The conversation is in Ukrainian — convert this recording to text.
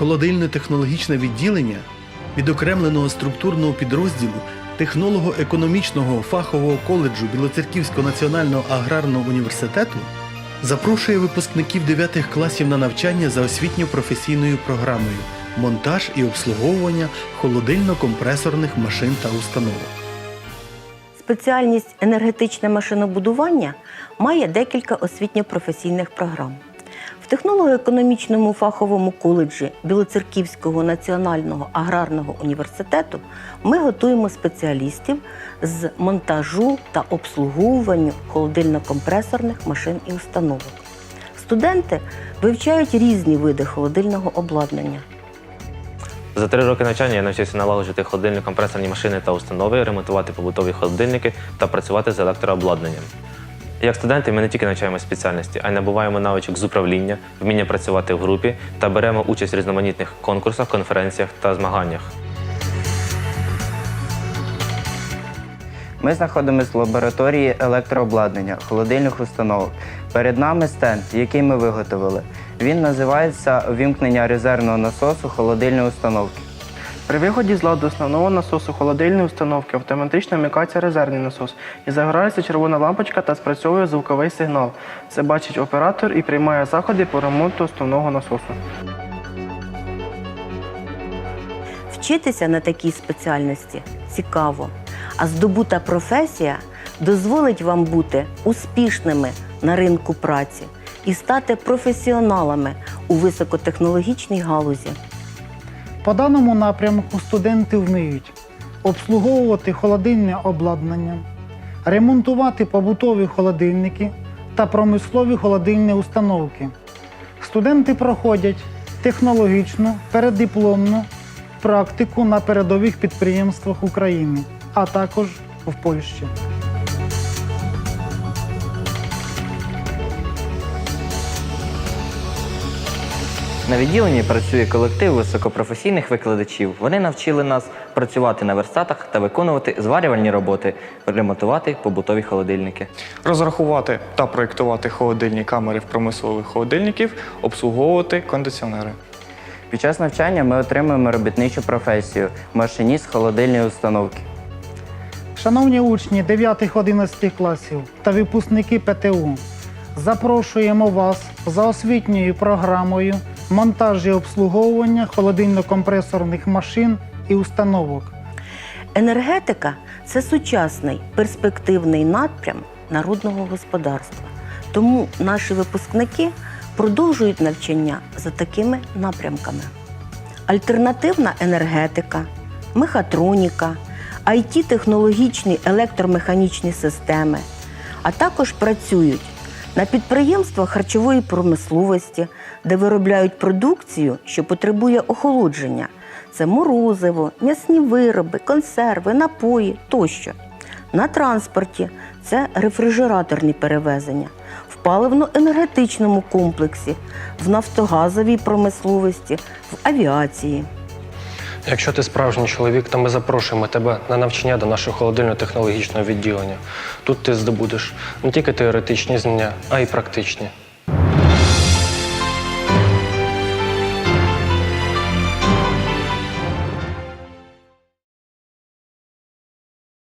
холодильно-технологічне відділення відокремленого структурного підрозділу технолого-економічного фахового коледжу Білоцерківського національного аграрного університету запрошує випускників 9 класів на навчання за освітньо-професійною програмою монтаж і обслуговування холодильно-компресорних машин та установок. Спеціальність енергетичне машинобудування має декілька освітньо-професійних програм. Технолого-економічному фаховому коледжі Білоцерківського національного аграрного університету ми готуємо спеціалістів з монтажу та обслуговуванню холодильно-компресорних машин і установок. Студенти вивчають різні види холодильного обладнання. За три роки навчання я навчився налагоджувати холодильні компресорні машини та установи, ремонтувати побутові холодильники та працювати з електрообладнанням. Як студенти, ми не тільки навчаємо спеціальності, а й набуваємо навичок з управління, вміння працювати в групі та беремо участь в різноманітних конкурсах, конференціях та змаганнях. Ми знаходимося в лабораторії електрообладнання, холодильних установок. Перед нами стенд, який ми виготовили. Він називається вімкнення резервного насосу холодильної установки. При виході з ладу основного насосу холодильної установки автоматично вмикається резервний насос і загорається червона лампочка та спрацьовує звуковий сигнал. Це бачить оператор і приймає заходи по ремонту основного насосу. Вчитися на такій спеціальності цікаво, а здобута професія дозволить вам бути успішними на ринку праці і стати професіоналами у високотехнологічній галузі. По даному напрямку студенти вміють обслуговувати холодильне обладнання, ремонтувати побутові холодильники та промислові холодильні установки. Студенти проходять технологічну переддипломну практику на передових підприємствах України, а також в Польщі. На відділенні працює колектив високопрофесійних викладачів. Вони навчили нас працювати на верстатах та виконувати зварювальні роботи, ремонтувати побутові холодильники. розрахувати та проєктувати холодильні камери в промислових холодильників, обслуговувати кондиціонери. Під час навчання ми отримуємо робітничу професію машиніст холодильної установки. Шановні учні 9-11 класів та випускники ПТУ, запрошуємо вас за освітньою програмою монтаж і обслуговування холодильно-компресорних машин і установок. Енергетика це сучасний перспективний напрям народного господарства. Тому наші випускники продовжують навчання за такими напрямками: альтернативна енергетика, мехатроніка, it технологічні електромеханічні системи, а також працюють на підприємствах харчової промисловості, де виробляють продукцію, що потребує охолодження. Це морозиво, м'ясні вироби, консерви, напої тощо. На транспорті це рефрижераторні перевезення, в паливно-енергетичному комплексі, в нафтогазовій промисловості, в авіації. Якщо ти справжній чоловік, то ми запрошуємо тебе на навчання до нашого холодильно-технологічного відділення. Тут ти здобудеш не тільки теоретичні знання, а й практичні.